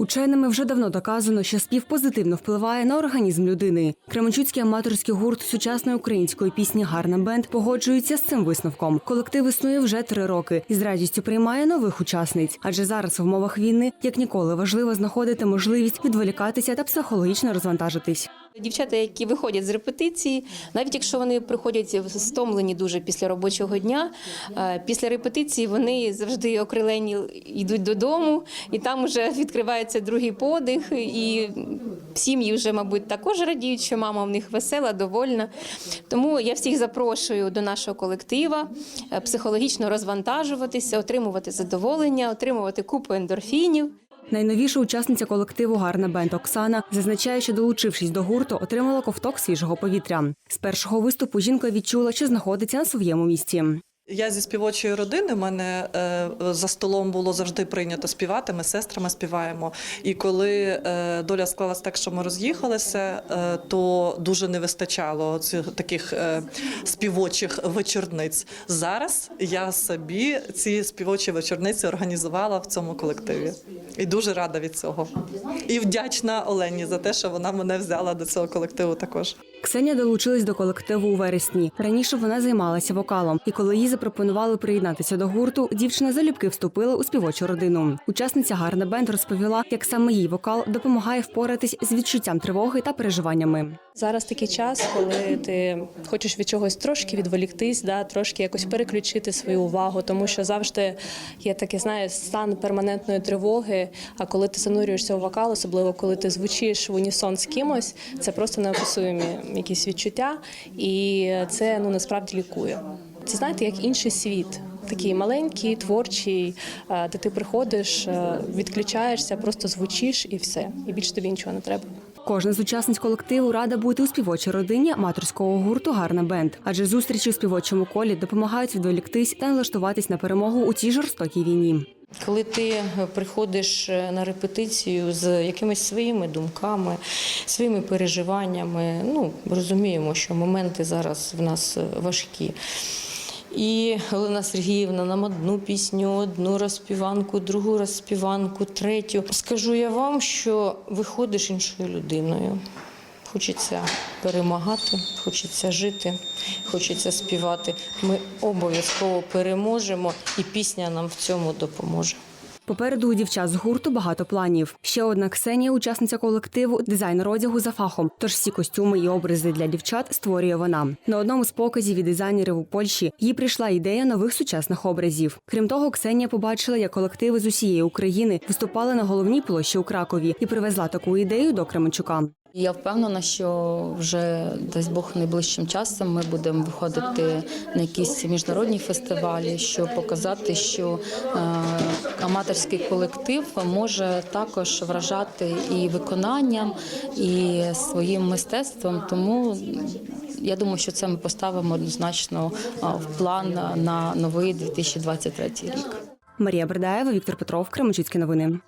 Ученими вже давно доказано, що спів позитивно впливає на організм людини. Кременчуцький аматорський гурт сучасної української пісні Гарна бенд погоджується з цим висновком. Колектив існує вже три роки і з радістю приймає нових учасниць. Адже зараз в умовах війни як ніколи важливо знаходити можливість відволікатися та психологічно розвантажитись. Дівчата, які виходять з репетиції, навіть якщо вони приходять стомлені дуже після робочого дня, е, після репетиції вони завжди окрилені йдуть додому, і там вже відкривається другий подих. І сім'ї вже, мабуть, також радіють, що мама в них весела, довольна. Тому я всіх запрошую до нашого колектива е, психологічно розвантажуватися, отримувати задоволення, отримувати купу ендорфінів. Найновіша учасниця колективу Гарна бенд Оксана зазначає, що долучившись до гурту, отримала ковток свіжого повітря. З першого виступу жінка відчула, що знаходиться на своєму місці. Я зі співочої родини. У мене е, за столом було завжди прийнято співати. Ми з сестрами співаємо. І коли е, доля склалась так, що ми роз'їхалися, е, то дуже не вистачало цих таких співочих вечорниць. Зараз я собі ці співочі вечорниці організувала в цьому колективі. І дуже рада від цього. І вдячна Олені за те, що вона мене взяла до цього колективу також. Ксенія долучилась до колективу у вересні. Раніше вона займалася вокалом, і коли їй запропонували приєднатися до гурту, дівчина залюбки вступила у співочу родину. Учасниця Гарна бенд розповіла, як саме їй вокал допомагає впоратись з відчуттям тривоги та переживаннями. Зараз такий час, коли ти хочеш від чогось трошки відволіктись, да, трошки якось переключити свою увагу, тому що завжди є такий, знаєш, стан перманентної тривоги. А коли ти занурюєшся у вокал, особливо коли ти звучиш в унісон з кимось, це просто неописуємі якісь відчуття, і це ну насправді лікує. Це знаєте, як інший світ. Такий маленький, творчий, де ти приходиш, відключаєшся, просто звучиш і все. І більше тобі нічого не треба. Кожна з учасниць колективу рада бути у співочій родині аматорського гурту Гарна бенд, адже зустрічі у співочому колі допомагають відволіктись та налаштуватись на перемогу у цій жорстокій війні. Коли ти приходиш е, на репетицію з якимись своїми думками, своїми переживаннями, ну розуміємо, що моменти зараз в нас е, важкі. І Олена Сергіївна нам одну пісню, одну розпіванку, другу розпіванку, третю. Скажу я вам, що виходиш іншою людиною. Хочеться перемагати, хочеться жити, хочеться співати. Ми обов'язково переможемо, і пісня нам в цьому допоможе. Попереду у дівчат з гурту багато планів. Ще одна Ксенія, учасниця колективу, дизайнер одягу за фахом. Тож всі костюми і образи для дівчат створює вона. На одному з показів від дизайнерів у Польщі їй прийшла ідея нових сучасних образів. Крім того, Ксенія побачила, як колективи з усієї України виступали на головній площі у Кракові і привезла таку ідею до Кременчука. Я впевнена, що вже дасть Бог найближчим часом ми будемо виходити на якісь міжнародні фестивалі, щоб показати, що е, аматорський колектив може також вражати і виконанням, і своїм мистецтвом. Тому я думаю, що це ми поставимо однозначно е, в план на новий 2023 рік. Марія Бердаєва, Віктор Петров, Кременчуцькі новини.